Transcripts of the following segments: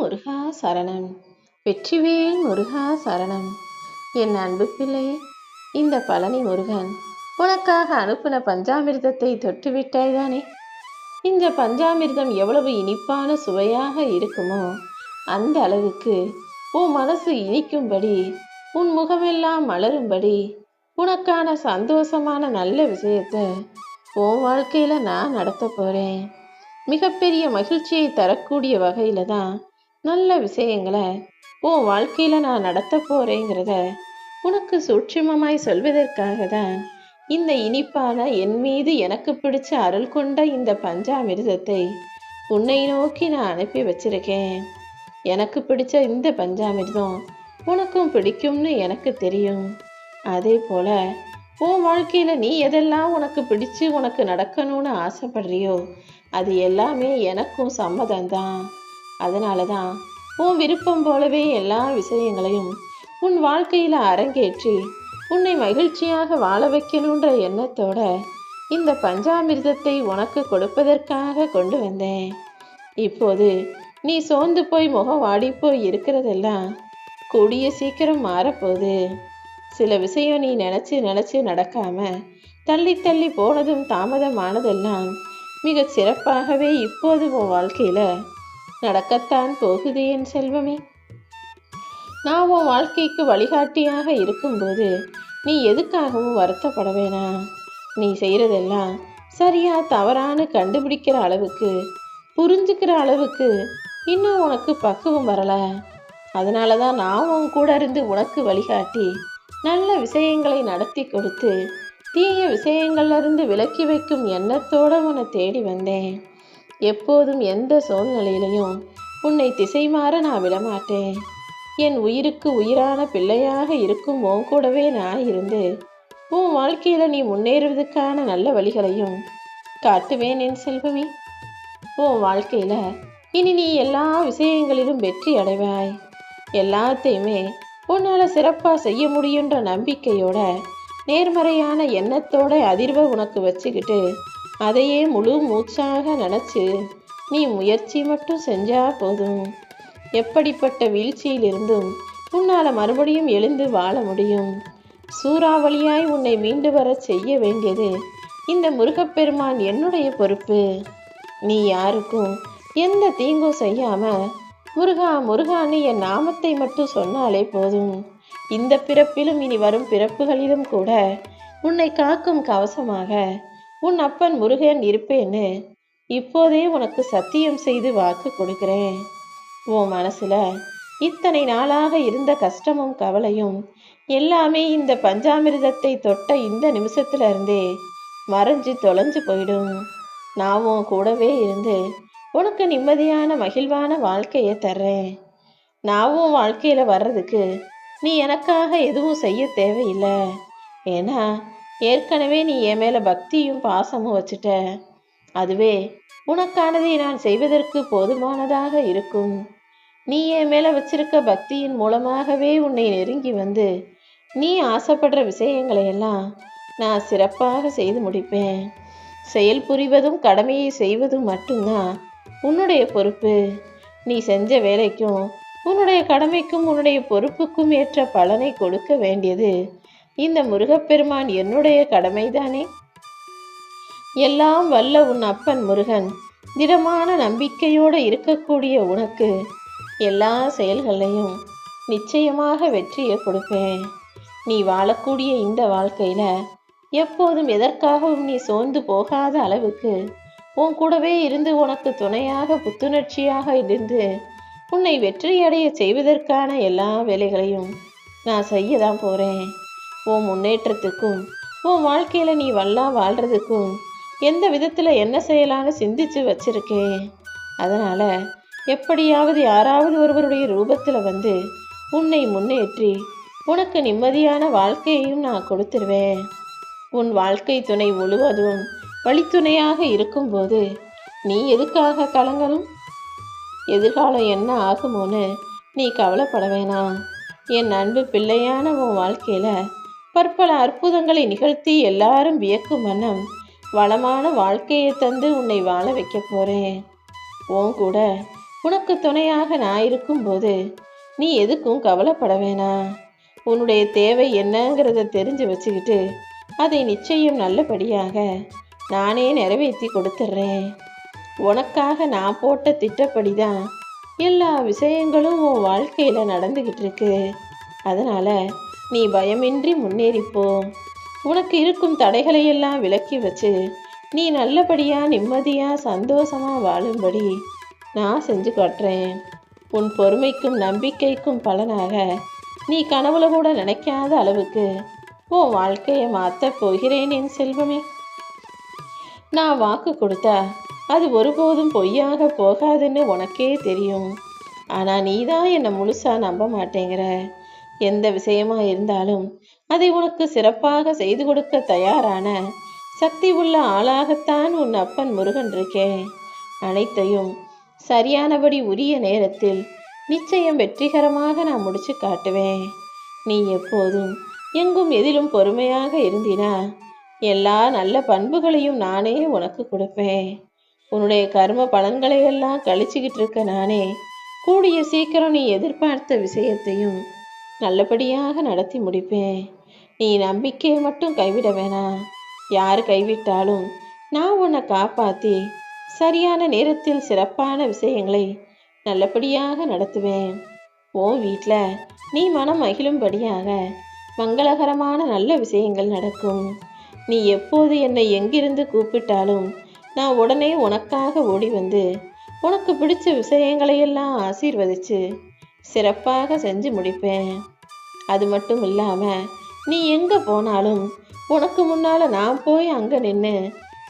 முருகா சரணம். வெற்றிவேல் முருகா சரணம். என் அன்பு பிள்ளையே இந்த பழனி முருகன் உனக்காக அனுப்பின பஞ்சாமிர்தத்தை தொட்டுவிட்டாய்தானே இந்த பஞ்சாமிர்தம் எவ்வளவு இனிப்பான சுவையாக இருக்குமோ அந்த அளவுக்கு உன் மனசு இனிக்கும்படி உன் முகமெல்லாம் மலரும்படி உனக்கான சந்தோஷமான நல்ல விஷயத்தை உன் வாழ்க்கையில நான் நடத்த போறேன். மிகப்பெரிய மகிழ்ச்சியை தரக்கூடிய வகையில தான் நல்ல விஷயங்களை உன் வாழ்க்கையில நான் நடத்த போறேங்கிறத உனக்கு சூட்சுமமாய் சொல்வதற்காக தான் இந்த இனிப்பான என் மீது எனக்கு பிடிச்ச அருள் கொண்ட இந்த பஞ்சாமிர்தத்தை உன்னை நோக்கி நான் அனுப்பி வச்சிருக்கேன். எனக்கு பிடிச்ச இந்த பஞ்சாமிர்தம் உனக்கும் பிடிக்கும்னு எனக்கு தெரியும். அதே போல உன் வாழ்க்கையில நீ எதெல்லாம் உனக்கு பிடிச்சு உனக்கு நடக்கணும்னு ஆசைப்படுறியோ அது எல்லாமே எனக்கும் சம்மதம்தான். அதனால தான் உன் விருப்பம் போலவே எல்லா விஷயங்களையும் உன் வாழ்க்கையில் அரங்கேற்றி உன்னை மகிழ்ச்சியாக வாழ வைக்கணுன்ற எண்ணத்தோட இந்த பஞ்சாமிர்தத்தை உனக்கு கொடுப்பதற்காக கொண்டு வந்தேன். இப்போது நீ சோர்ந்து போய் முகம் வாடி போய் இருக்கிறதெல்லாம் கூடிய சீக்கிரம் மாறப்போகுது. சில விஷயம் நீ நினச்சி நினச்சி நடக்காம தள்ளி தள்ளி போனதும் தாமதமானதெல்லாம் மிக சிறப்பாகவே இப்போது உன் வாழ்க்கையில நடக்கத்தான் போகுது என் செல்வமே. நான் உன் வாழ்க்கைக்கு வழிகாட்டியாக இருக்கும்போது நீ எதுக்காகவும் வருத்தப்பட வேணாம் நீ செய்கிறதெல்லாம் சரியா தவறான கண்டுபிடிக்கிற அளவுக்கு புரிஞ்சுக்கிற அளவுக்கு இன்னும் உனக்கு பக்குவம் வரலை. அதனால தான் நான் உன் கூட இருந்து உனக்கு வழிகாட்டி நல்ல விஷயங்களை நடத்தி கொடுத்து தீய விஷயங்கள்லிருந்து விலக்கி வைக்கும் எண்ணத்தோடு உன்னை தேடி வந்தேன். எப்போதும் எந்த சூழ்நிலையிலையும் உன்னை திசை மாற நான் விடமாட்டேன். என் உயிருக்கு உயிரான பிள்ளையாக இருக்கும் உன் கூடவே நான் இருந்து உன் வாழ்க்கையில் நீ முன்னேறுவதற்கான நல்ல வழிகளையும் காட்டுவேன் என் செல்வமே. உன் வாழ்க்கையில் இனி நீ எல்லா விஷயங்களிலும் வெற்றி அடைவாய். எல்லாத்தையுமே உன்னால் சிறப்பாக செய்ய முடியுன்ற நம்பிக்கையோட நேர்மறையான எண்ணத்தோட அதிர்வை உனக்கு வச்சுக்கிட்டு அதையே முழு மூச்சாக நினச்சி நீ முயற்சி மட்டும் செஞ்சா போதும். எப்படிப்பட்ட வீழ்ச்சியிலிருந்தும் உன்னால் மறுபடியும் எழுந்து வாழ முடியும். சூறாவளியாய் உன்னை மீண்டு வர செய்ய வேண்டியது இந்த முருகப்பெருமான் என்னுடைய பொறுப்பு. நீ யாருக்கும் எந்த தீங்கும் செய்யாம முருகா முருகான்னு என் நாமத்தை மட்டும் சொன்னாலே போதும். இந்த பிறப்பிலும் இனி வரும் பிறப்புகளிலும் கூட உன்னை காக்கும் கவசமாக உன் அப்பன் முருகன் இருப்பேன்னு இப்போதே உனக்கு சத்தியம் செய்து வாக்கு கொடுக்கிறேன். உன் மனசுல இத்தனை நாளாக இருந்த கஷ்டமும் கவலையும் எல்லாமே இந்த பஞ்சாமிர்தத்தை தொட்ட இந்த நிமிஷத்துல இருந்தே மறைஞ்சு தொலைஞ்சு போயிடும். நான் உன் கூடவே இருந்து உனக்கு நிம்மதியான மகிழ்வான வாழ்க்கையை தர்றேன். நான் உன் வாழ்க்கையில வர்றதுக்கு நீ எனக்காக எதுவும் செய்ய தேவையில்லை. ஏன்னா ஏற்கனவே நீ என் மேல பக்தியும் பாசமும் வச்சுட்ட. அதுவே உனக்கானதை நான் செய்வதற்கு போதுமானதாக இருக்கும். நீ என் மேல வச்சிருக்க பக்தியின் மூலமாகவே உன்னை நெருங்கி வந்து நீ ஆசைப்படுற விஷயங்களை எல்லாம் நான் சிறப்பாக செய்து முடிப்பேன். செயல் புரிவதும் கடமையை செய்வதும் மட்டும்தான் உன்னுடைய பொறுப்பு. நீ செஞ்ச வேலைக்கும் உன்னுடைய கடமைக்கும் உன்னுடைய பொறுப்புக்கும் ஏற்ற பலனை கொடுக்க வேண்டியது இந்த முருகப்பெருமான் என்னுடைய கடமைதானே? எல்லாம் வல்ல உன் அப்பன் முருகன். திடமான நம்பிக்கையோடு இருக்கக்கூடிய உனக்கு எல்லா செயல்களையும் நிச்சயமாக வெற்றியை கொடுப்பேன். நீ வாழக்கூடிய இந்த வாழ்க்கையில எப்போதும் எதற்காகவும் நீ சோர்ந்து போகாத அளவுக்கு உன் கூடவே இருந்து உனக்கு துணையாக புத்துணர்ச்சியாக இருந்து உன்னை வெற்றியடைய செய்வதற்கான எல்லா வேலைகளையும் நான் செய்ய தான் போறேன். உன் முன்னேற்றத்துக்கும் உன் வாழ்க்கையில் நீ வல்லா வாழ்கிறதுக்கும் எந்த விதத்தில் என்ன செய்யலான்னு சிந்திச்சு வச்சுருக்கேன் அதனால் எப்படியாவது யாராவது ஒருவருடைய ரூபத்தில் வந்து உன்னை முன்னேற்றி உனக்கு நிம்மதியான வாழ்க்கையையும் நான் கொடுத்துருவேன். உன் வாழ்க்கை துணை முழுவதும் வழித்துணையாக இருக்கும்போது நீ எதுக்காக கலங்கணும்? எதிர்காலம் என்ன ஆகுமோன்னு நீ கவலைப்பட வேணாம். என் அன்பு பிள்ளையான உன் வாழ்க்கையில் பற்பல அற்புதங்களை நிகழ்த்தி எல்லாரும் வியக்கும் வண்ணம் வளமான வாழ்க்கையை தந்து உன்னை வாழ வைக்க போறேன். உன் கூட உனக்கு துணையாக நான் இருக்கும்போது நீ எதுக்கும் கவலைப்பட வேணாம் உன்னுடைய தேவை என்னங்கிறத தெரிஞ்சு வச்சுக்கிட்டு அதை நிச்சயம் நல்லபடியாக நானே நிறைவேற்றி கொடுத்துட்றேன் உனக்காக நான் போட்ட திட்டப்படி தான் எல்லா விஷயங்களும் உன் வாழ்க்கையில் நடந்துக்கிட்டு இருக்கு. அதனால் நீ பயமின்றி முன்னேறிப்போ உனக்கு இருக்கும் தடைகளை எல்லாம் விலக்கி வச்சு நீ நல்லபடியாக நிம்மதியாக சந்தோஷமாக வாழும்படி நான் செஞ்சு காட்டுறேன். உன் பொறுமைக்கும் நம்பிக்கைக்கும் பலனாக நீ கனவுல கூட நினைக்காத அளவுக்கு உன் வாழ்க்கையை மாற்றப் போகிறேன் என் செல்வமே. நான் வாக்கு கொடுத்தா அது ஒருபோதும் பொய்யாக போகாதுன்னு உனக்கே தெரியும். ஆனால் நீ தான் என்னை முழுசாக நம்ப மாட்டேங்கிற. எந்த விஷயமா இருந்தாலும் அதை உனக்கு சிறப்பாக செய்து கொடுக்க தயாரான சக்தி உள்ள ஆளாகத்தான் உன் அப்பன் முருகன் இருக்கே. அனைத்தையும் சரியானபடி உரிய நேரத்தில் நிச்சயம் வெற்றிகரமாக நான் முடிச்சு காட்டுவேன். நீ எப்போதும் எங்கும் எதிலும் பொறுமையாக இருந்தினா எல்லா நல்ல பண்புகளையும் நானே உனக்கு கொடுப்பேன். உன்னுடைய கர்ம பலன்களை எல்லாம் கழிச்சுக்கிட்டு இருக்க நானே கூடிய சீக்கிரம் நீ எதிர்பார்த்த விஷயத்தையும் நல்லபடியாக நடத்தி முடிப்பேன். நீ நம்பிக்கையை மட்டும் கைவிட வேணாம். யார் கைவிட்டாலும் நான் உன்னை காப்பாற்றி சரியான நேரத்தில் சிறப்பான விஷயங்களை நல்லபடியாக நடத்துவேன். உன் வீட்டில் நீ மனம் மகிழும்படியாக மங்களகரமான நல்ல விஷயங்கள் நடக்கும். நீ எப்போது என்னை எங்கிருந்து கூப்பிட்டாலும் நான் உடனே உனக்காக ஓடி வந்து உனக்கு பிடிச்ச விஷயங்களையெல்லாம் ஆசீர்வதிச்சு சிறப்பாக செஞ்சு முடிப்பேன். அது மட்டும் இல்லாமல் நீ எங்கே போனாலும் உனக்கு முன்னால் நான் போய் அங்கே நின்று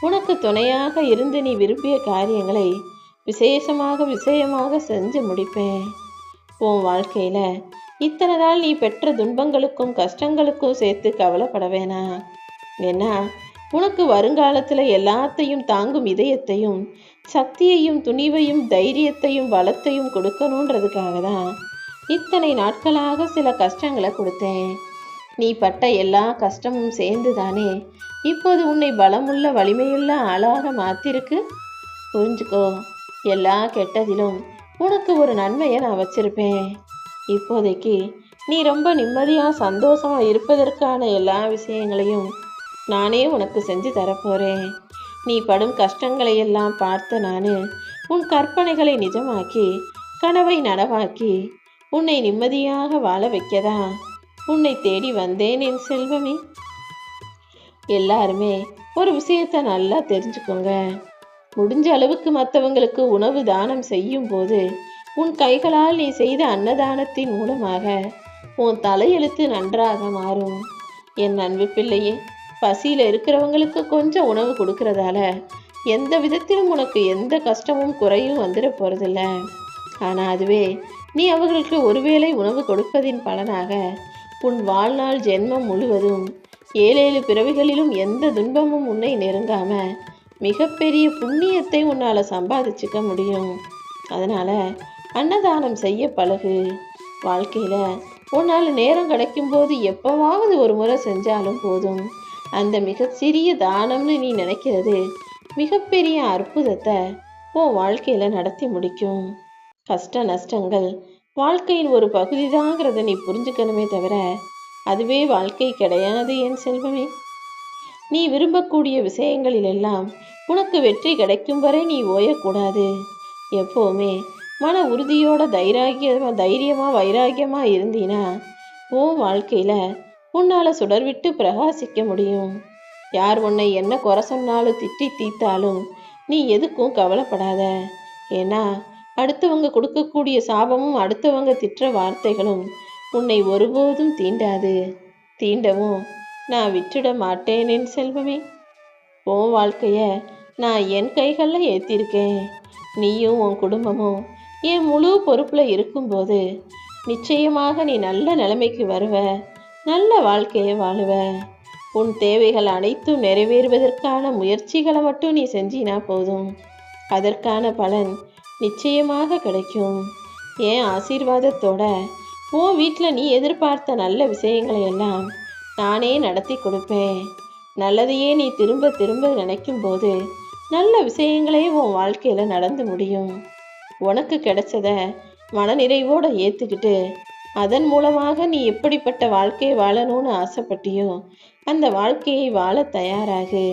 உனக்கு துணையாக இருந்து நீ விரும்பிய காரியங்களை விசேஷமாக விஷயமாக செஞ்சு முடிப்பேன். உன் வாழ்க்கையில் இத்தனை நாள் நீ பெற்ற துன்பங்களுக்கும் கஷ்டங்களுக்கும் சேர்த்து கவலைப்பட வேணாம் ஏன்னா உனக்கு வருங்காலத்தில் எல்லாத்தையும் தாங்கும் இதயத்தையும் சக்தியையும் துணிவையும் தைரியத்தையும் பலத்தையும் கொடுக்கணுன்றதுக்காக தான் இத்தனை நாட்களாக சில கஷ்டங்களை கொடுத்தேன். நீ பட்ட எல்லா கஷ்டமும் சேர்ந்து தானே இப்போது உன்னை பலமுள்ள வலிமையுள்ள ஆளாக மாத்திருக்கு. புரிஞ்சுக்கோ எல்லா கெட்டதிலும் உனக்கு ஒரு நன்மையை நான் வச்சிருப்பேன். இப்போதைக்கு நீ ரொம்ப நிம்மதியாக சந்தோஷமாக இருப்பதற்கான எல்லா விஷயங்களையும் நானே உனக்கு செஞ்சு தரப்போகிறேன் நீ படும் கஷ்டங்களை எல்லாம் பார்த்த நான் உன் கற்பனைகளை நிஜமாக்கி கனவை நனவாக்கி உன்னை நிம்மதியாக வாழ வைக்கதா? உன்னை தேடி வந்தேன் என் செல்வமே. எல்லாருமே ஒரு விஷயத்தை நல்லா தெரிஞ்சுக்கோங்க. முடிஞ்ச அளவுக்கு மற்றவங்களுக்கு உணவு தானம் செய்யும் போது உன் கைகளால் நீ செய்த அன்னதானத்தின் மூலமாக உன் தலையெழுத்து நன்றாக மாறும். என் அன்பு பிள்ளையே பசியில் இருக்கிறவங்களுக்கு கொஞ்சம் உணவு கொடுக்கறதால எந்த விதத்திலும் உனக்கு எந்த கஷ்டமும் குறையும் வந்துட போகிறதில்ல ஆனால் அதுவே நீ அவர்களுக்கு ஒருவேளை உணவு கொடுப்பதின் பலனாக உன் வாழ்நாள் ஜென்மம் முழுவதும் ஏழேழு பிறவிகளிலும் எந்த துன்பமும் உன்னை நெருங்காம மிகப்பெரிய புண்ணியத்தை உன்னால் சம்பாதிச்சுக்க முடியும். அதனால் அன்னதானம் செய்ய பழகு. வாழ்க்கையில் உன்னால் நேரம் கிடைக்கும்போது எப்போவாவது ஒரு முறை செஞ்சாலும் போதும். அந்த மிக சிறிய தானம்னு நீ நினைக்கிறது மிகப்பெரிய அற்புதத்தை உன் வாழ்க்கையில் நடத்தி முடிக்கும். கஷ்ட நஷ்டங்கள். வாழ்க்கையின் ஒரு பகுதி தாங்கிறத நீ புரிஞ்சுக்கணுமே தவிர அதுவே வாழ்க்கை கிடையாது என் செல்வமே. நீ விரும்பக்கூடிய விஷயங்களில் எல்லாம் உனக்கு வெற்றி கிடைக்கும் வரை நீ ஓயக்கூடாது. எப்போவுமே மன உறுதியோட தைராகியமாக தைரியமாக வைராகியமாக இருந்தீனா உன் வாழ்க்கையில் உன்னால் சுடர் விட்டு பிரகாசிக்க முடியும். யார் உன்னை என்ன குறை சொன்னாலும் திட்டி தீத்தாலும் நீ எதுக்கும் கவலைப்படாத. ஏன்னா அடுத்தவங்க கொடுக்கக்கூடிய சாபமும் அடுத்தவங்க திட்டுற வார்த்தைகளும் உன்னை ஒருபோதும் தீண்டாது. தீண்டவும் நான் விட்டுட மாட்டேனேன் செல்வமே. உன் வாழ்க்கைய நான் என் கைகளில் ஏற்றிருக்கேன் நீயும் உன் குடும்பமும் என் முழு பொறுப்பில் இருக்கும்போது நிச்சயமாக நீ நல்ல நிலைமைக்கு வருவ. நல்ல வாழ்க்கையை வாழுவ. உன் தேவைகள் அனைத்தும் நிறைவேறுவதற்கான முயற்சிகளை மட்டும் நீ செஞ்சினா போதும். அதற்கான பலன் நிச்சயமாக கிடைக்கும். என் ஆசீர்வாதத்தோட உன் வீட்டில் நீ எதிர்பார்த்த நல்ல விஷயங்களை எல்லாம் நானே நடத்தி கொடுப்பேன். நல்லதையே நீ திரும்ப திரும்ப நினைக்கும் போது நல்ல விஷயங்களே உன் வாழ்க்கையில் நடந்து முடியும். உனக்கு கிடைச்சத மனநிறைவோடு ஏற்றுக்கிட்டு அதன் மூலமாக நீ எப்படிப்பட்ட வாழ்க்கையை வாழணும்னு ஆசைப்பட்டியோ அந்த வாழ்க்கையை வாழ தயாராகு.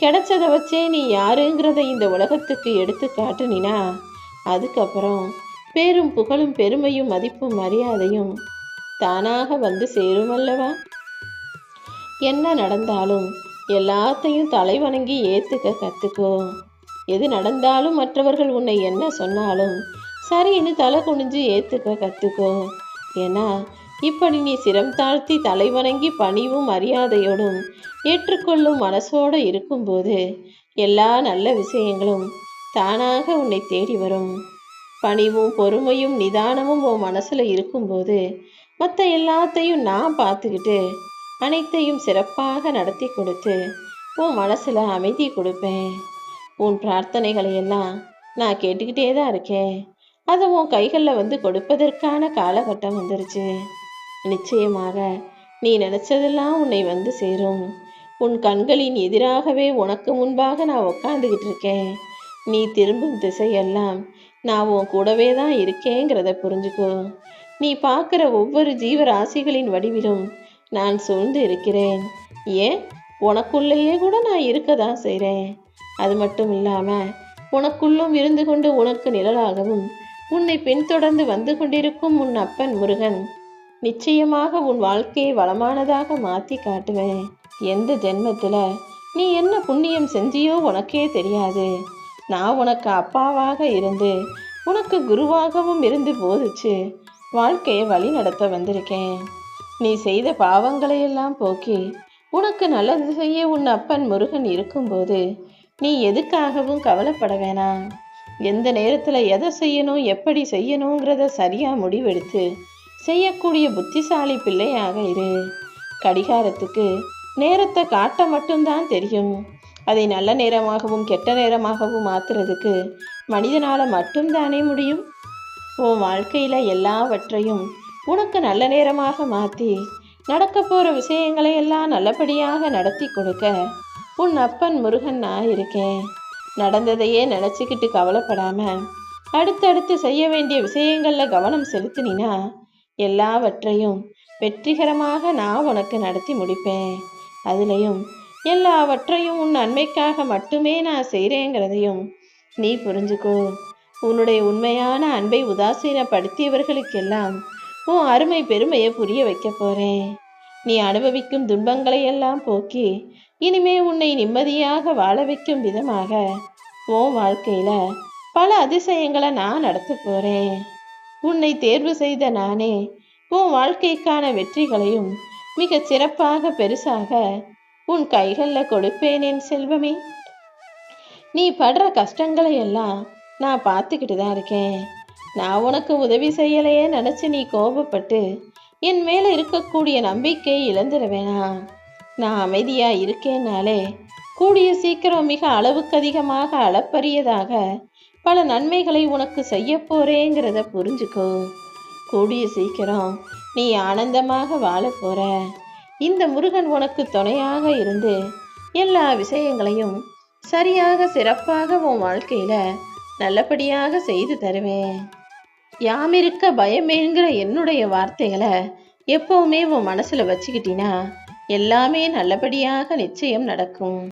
கிடைச்சதை வச்சே நீ யாருங்கிறத இந்த உலகத்துக்கு எடுத்து காட்டுனா அதுக்கப்புறம் பேரும் புகழும் பெருமையும் மதிப்பும் மரியாதையும் தானாக வந்து சேரும் அல்லவா? என்ன நடந்தாலும் எல்லாத்தையும் தலை வணங்கி ஏத்துக்க கத்துக்கோ. எது நடந்தாலும் மற்றவர்கள் உன்னை என்ன சொன்னாலும் சரின்னு தலை குனிஞ்சு ஏத்துக்க கத்துக்கோ. ஏன்னா இப்படி நீ சிரம் தாழ்த்தி தலைவணங்கி பணிவும் மரியாதையோடும் ஏற்றுக்கொள்ளும் மனசோடு இருக்கும்போது எல்லா நல்ல விஷயங்களும் தானாக உன்னை தேடி வரும். பணிவும் பொறுமையும் நிதானமும் உன் மனசில் இருக்கும்போது மற்ற எல்லாத்தையும் நான் பார்த்துக்கிட்டு அனைத்தையும் சிறப்பாக நடத்தி கொடுத்து உன் மனசில் அமைதி கொடுப்பேன். உன் பிரார்த்தனைகளை எல்லாம் நான் கேட்டுக்கிட்டே தான் இருக்கேன். அதை உன் கைகளில் வந்து கொடுப்பதற்கான காலகட்டம் வந்துருச்சு. நிச்சயமாக நீ நினச்சதெல்லாம் உன்னை வந்து சேரும். உன் கண்களின் எதிராகவே உனக்கு முன்பாக நான் உக்காந்துக்கிட்டு இருக்கேன். நீ திரும்பும் திசையெல்லாம் நான் உன் கூடவே தான் இருக்கேங்கிறத புரிஞ்சுக்கோ. நீ பார்க்குற ஒவ்வொரு ஜீவராசிகளின் வடிவிலும் நான் சூழ்ந்து இருக்கிறேன். ஏன்? உனக்குள்ளேயே கூட நான் இருக்க தான் செய்கிறேன் அது மட்டும் இல்லாமல் உனக்குள்ளும் இருந்து கொண்டு உனக்கு நிழலாகவும் உன்னை பின்தொடர்ந்து வந்து கொண்டிருக்கும் உன் அப்பன் முருகன் நிச்சயமாக உன் வாழ்க்கையை வளமானதாக மாற்றி காட்டுவேன். எந்த ஜென்மத்தில் நீ என்ன புண்ணியம் செஞ்சியோ உனக்கே தெரியாது. நான் உனக்கு அப்பாவாக இருந்து உனக்கு குருவாகவும் இருந்து போதிச்சு வாழ்க்கையை வழி நடத்த வந்திருக்கேன். நீ செய்த பாவங்களையெல்லாம் போக்கி உனக்கு நல்லது செய்ய உன் அப்பன் முருகன் இருக்கும்போது நீ எதுக்காகவும் கவலைப்பட வேணாம். எந்த நேரத்தில் எதை செய்யணும் எப்படி செய்யணுங்கிறத சரியாக முடிவெடுத்து செய்யக்கூடிய புத்திசாலி பிள்ளையாக இரு. கடிகாரத்துக்கு நேரத்தை காட்ட மட்டும்தான் தெரியும். அதை நல்ல நேரமாகவும் கெட்ட நேரமாகவும் மாற்றுறதுக்கு மனிதனால் மட்டும்தானே முடியும்? உன் வாழ்க்கையில் எல்லாவற்றையும் உனக்கு நல்ல நேரமாக மாற்றி நடக்க போகிற விஷயங்களை எல்லாம் நல்லபடியாக நடத்தி கொடுக்க உன் அப்பன் முருகன் நான் இருக்கேன். நடந்ததையே நினச்சிக்கிட்டு கவலைப்படாமல் அடுத்தடுத்து செய்ய வேண்டிய விஷயங்களில் கவனம் செலுத்தினா எல்லாவற்றையும் வெற்றிகரமாக நான் உனக்கு நடத்தி முடிப்பேன். அதுலேயும் எல்லாவற்றையும் உன் நன்மைக்காக மட்டுமே நான் செய்கிறேங்கிறதையும் நீ புரிஞ்சுக்கோ. உன்னுடைய உண்மையான அன்பை உதாசீனப்படுத்தியவர்களுக்கெல்லாம் உன் அருமை பெருமையை புரிய வைக்க போறேன். நீ அனுபவிக்கும் துன்பங்களை எல்லாம் போக்கி இனிமே உன்னை நிம்மதியாக வாழ வைக்கும் விதமாக உன் வாழ்க்கையில பல அதிசயங்களை நான் நடத்த போறேன். உன்னை தேர்வு செய்த நானே உன் வாழ்க்கைக்கான வெற்றிகளையும் மிக சிறப்பாக பெருசாக உன் கைகளில் கொடுப்பேன் என் செல்வமே. நீ படுற கஷ்டங்களை எல்லாம் நான் பார்த்துக்கிட்டு தான் இருக்கேன். நான் உனக்கு உதவி செய்யலையே நினச்சி நீ கோபப்பட்டு என் மேலே இருக்கக்கூடிய நம்பிக்கை இழந்துட வேணாம். நான் அமைதியாக இருக்கேனாலே கூடிய சீக்கிரம் மிக அளவுக்கு அதிகமாக அளப்பரியதாக பல நன்மைகளை உனக்கு செய்ய போறேங்கிறத புரிஞ்சுக்கோ. கூடிய சீக்கிரம் நீ ஆனந்தமாக வாழ போற. இந்த முருகன் உனக்கு துணையாக இருந்து எல்லா விஷயங்களையும் சரியாக சிறப்பாக உன் வாழ்க்கையில நல்லபடியாக செய்து தருவேன். யாமிருக்க பயமேங்கிற என்னுடைய வார்த்தைகளை எப்பவுமே உன் மனசுல வச்சுக்கிட்டினா எல்லாமே நல்லபடியாக நிச்சயம் நடக்கும்.